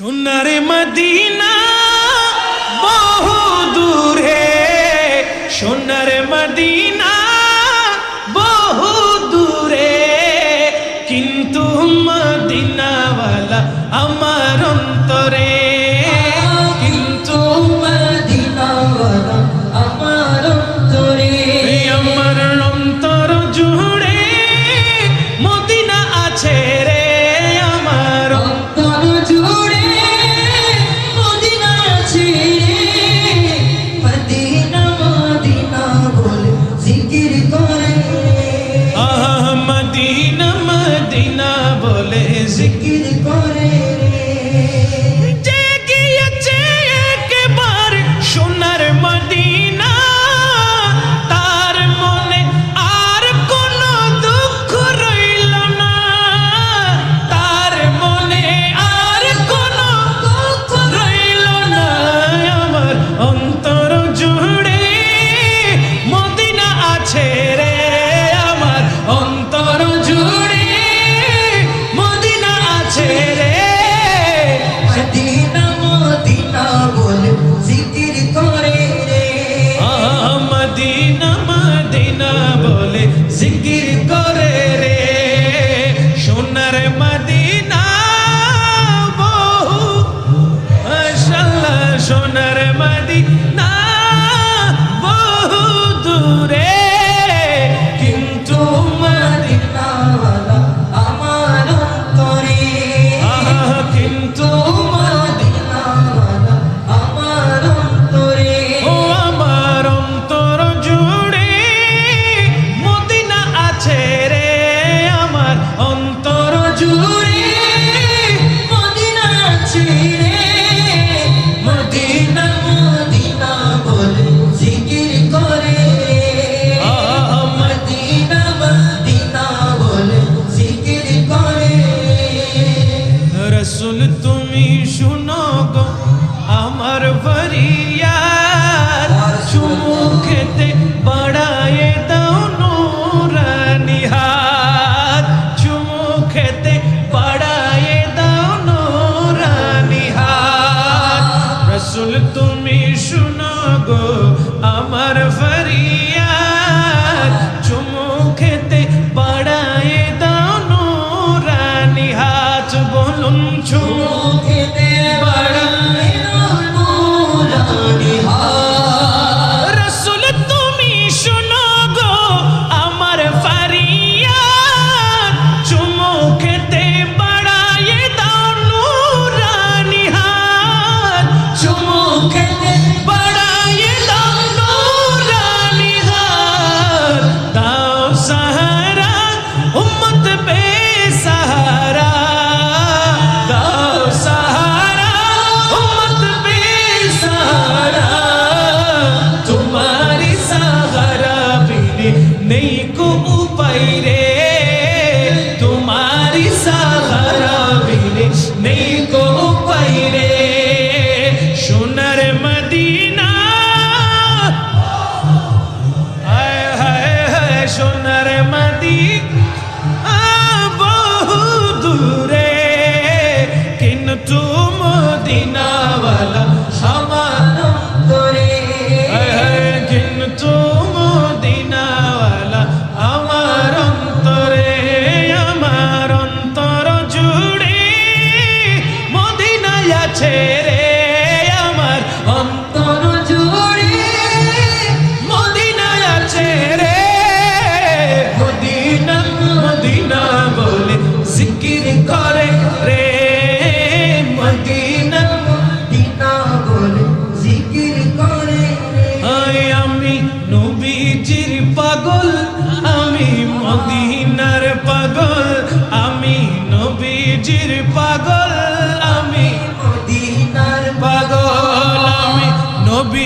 সোনার মদিনা বহু দূর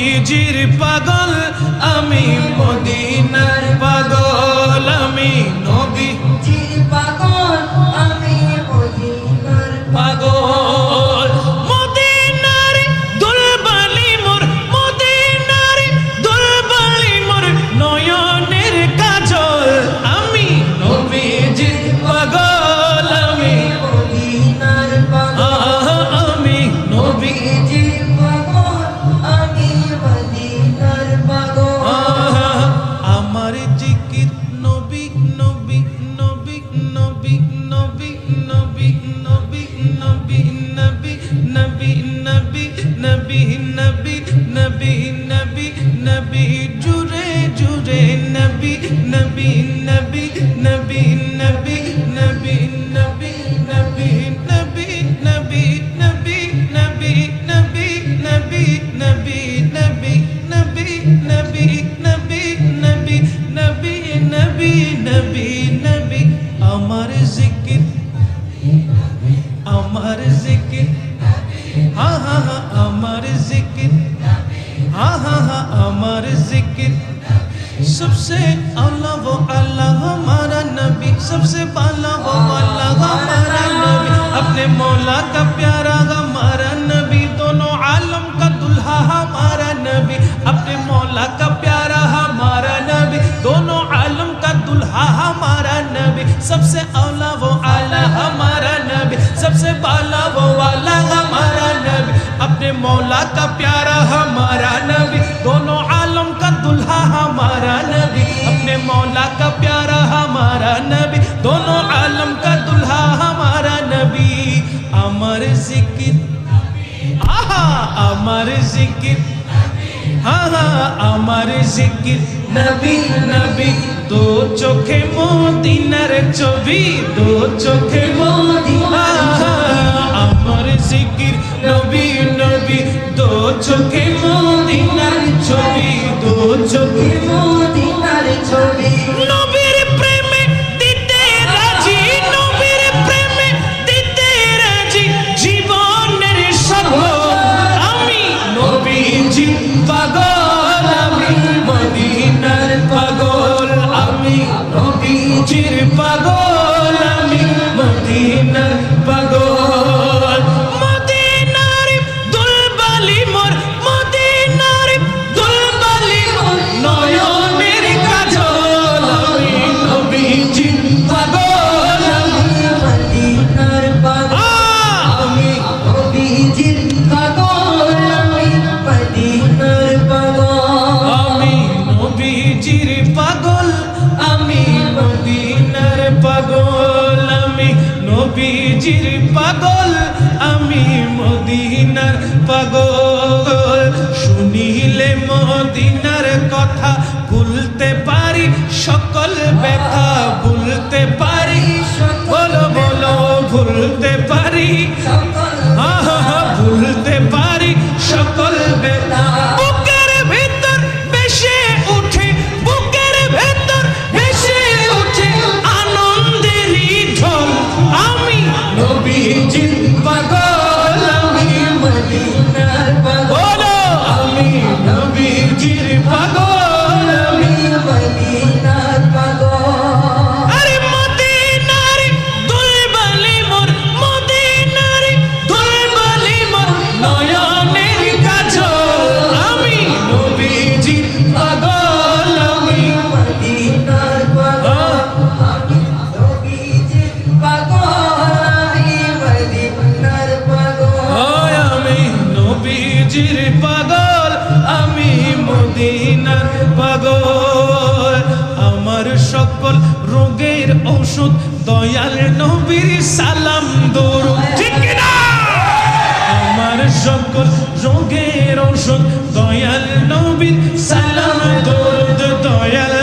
নবীজির পাগল আমি মদিনার পাগল আমি নবী। سے اولا وہ اللہ ہمارا نبی، سب سے بالا وہ والا ہمارا نبی۔ اپنے مولا کا پیارا ہمارا نبی، دونوں عالم کا دلہا ہمارا نبی۔ اپنے مولا کا پیارا ہمارا نبی، دونوں عالم کا دلہا ہمارا نبی۔ سب سے اولا وہ اعلیٰ ہمارا نبی، سب سے بالا আমার জিকির। হা হা আমার জিকির। নবী নবী। দো চোখে মোদিনার ছবি দো চোখে মোদিনা আমার জিকির নবী নবী। দো চোখে মোদিনার ছবি দো চোখে মোদিনার ছবি। মদিনার নবীজির পাগল আমি মদিনার পাগল। শুনিলে মদিনার ঔষধ দয়াল নবীর সালাম দরুদ। ঠিক না আমার সকল রোগের ঔষধ, দয়াল নবীর সালাম দরুদ, দয়াল